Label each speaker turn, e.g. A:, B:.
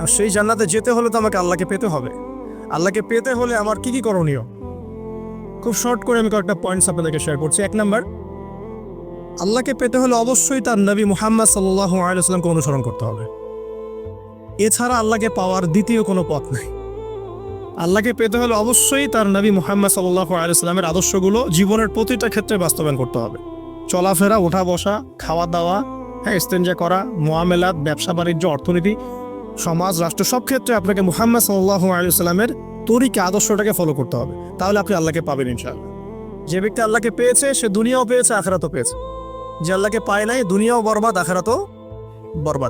A: আর সেই জান্নাতে যেতে হলে তো আমাকে আল্লাহকে পেতে হবে। আল্লাহকে পেতে হলে আমার কি কি করণীয়? খুব শর্ট করে আমি কয়েকটা পয়েন্টস আপনাদেরকে শেয়ার করছি। এক নাম্বার, আল্লাহকে পেতে হলে অবশ্যই তার নবী মুহাম্মদ সাল্লাহ আলাইসলামকে অনুসরণ করতে হবে। এছাড়া আল্লাহকে পাওয়ার দ্বিতীয় কোনো পথ নেই। আল্লাহকে পেতে হলে অবশ্যই তার নবী মুহাম্মদ সাল্লাহ আলাইসলামের আদর্শগুলো জীবনের প্রতিটা ক্ষেত্রে বাস্তবায়ন করতে হবে। চলাফেরা ওঠা বসা খাওয়া দাওয়া হ্যাঁ এক্সচেঞ্জে করা, মোয়ামেলাত ব্যবসা বাণিজ্য অর্থনীতি সমাজ, রাষ্ট্র, সব ক্ষেত্রে আপনাকে মুহাম্মদ সাল্লাহ আলিয়াল্লামের তরিকে, আদর্শটাকে ফলো করতে হবে। তাহলে আপনি আল্লাহকে পাবেন ইনশাআল্লাহ। যে ব্যক্তি আল্লাহকে পেয়েছে, সে দুনিয়াও পেয়েছে, আখেরাতও পেয়েছে। যে আল্লাহকে পায় নাই, দুনিয়াও বরবাদ, আখেরাতও বরবাদ।